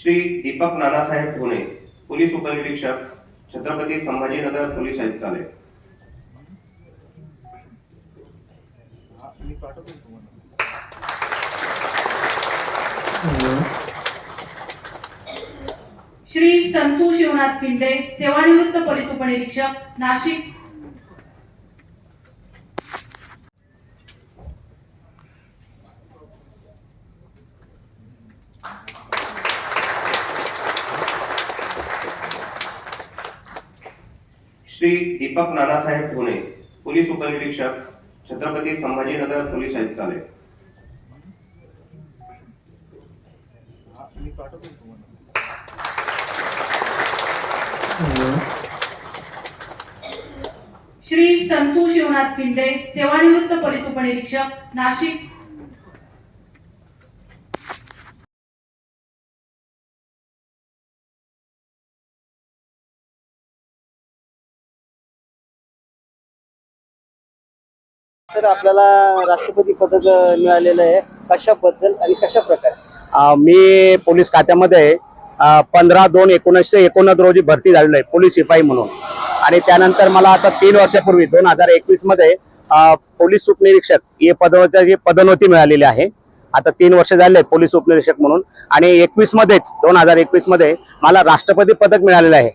Shri Deepak Nanasaheb Thone police उपनिरीक्षक Chhatrapati Sambhajinagar police आयुक्तालय. श्री संतू शिवनाथ खिंडे सेवानिवृत्त पोलीस उपनिरीक्षक नाशिक श्री दीपक नानासाहेब ढोणे पोलीस उपनिरीक्षक छत्रपती संभाजीनगर पोलीस आयुक्तालय. श्री संतू शिवनाथ खिंडे सेवानिवृत्त पोलीस उपनिरीक्षक नाशिक सर आपल्याला राष्ट्रपती पदक मिळालेलं आहे. कशाबद्दल आणि कशा प्रकारे मी पोलीस खात्यामध्ये पंधरा दोन एकोणीसशे एकोणनद रोजी भरती झालेलो आहे पोलीस शिपाई म्हणून. आणि त्यानंतर मला आता तीन वर्षापूर्वी दोन हजार एकवीसमध्ये पोलीस उपनिरीक्षक हे पदोन्नती पदोन्नती मिळालेली आहे. आता तीन वर्ष झाले पोलीस उपनिरीक्षक म्हणून. आणि एकवीस मध्येच दोन हजार एकवीसमध्ये मला राष्ट्रपती पदक मिळालेलं आहे.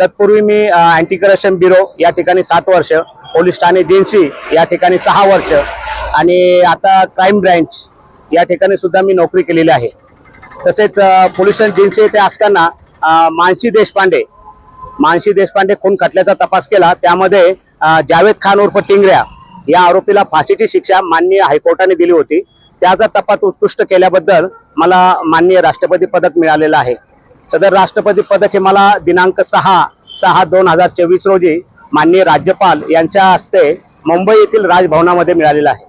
तत्पूर्वी मी अँटी करप्शन ब्युरो या ठिकाणी सात वर्ष पोलीस ठाणे जिन्सी या ठिकाणी सहा वर्ष आणि आता क्राईम ब्रँच या ठिकाणी सुद्धा मी नोकरी केलेली आहे. तसेच पोलीस जिन्सी येथे असताना मानसी देशपांडे मानसी देशपांडे खून खटल्याचा तपास केला. त्यामध्ये जावेद खान उर्फ टिंगऱ्या या आरोपीला फाशीची शिक्षा माननीय हायकोर्टाने दिली होती. त्याचा तपास उत्कृष्ट केल्याबद्दल मला माननीय राष्ट्रपती पदक मिळालेलं आहे. सदर राष्ट्रपती पदक हे मला दिनांक सहा सहा दोन हजार चोवीस रोजी माननीय राज्यपाल यांच्या हस्ते मुंबई येथील राजभवनामध्ये मिळालेलं आहे.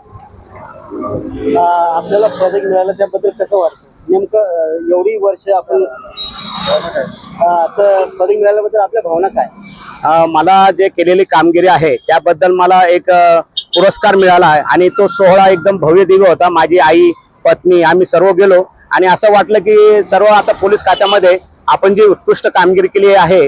आपल्याला पदक मिळालं त्याबद्दल कसं वाटतं? नेमकं एवढी वर्ष आपण तर पदक मिळाल्याबद्दल आपल्या भावना काय? मला जे केलेली कामगिरी आहे त्याबद्दल मला एक पुरस्कार मिळाला आहे आणि तो सोहळा एकदम भव्य दिव्य होता. माझी आई पत्नी आम्ही सर्व गेलो आणि असं वाटलं की सर्व आता पोलीस खात्यामध्ये आपण जी उत्कृष्ट कामगिरी केली आहे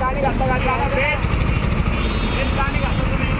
पाणी घातलं गाडी पाणी घातलं तुम्ही.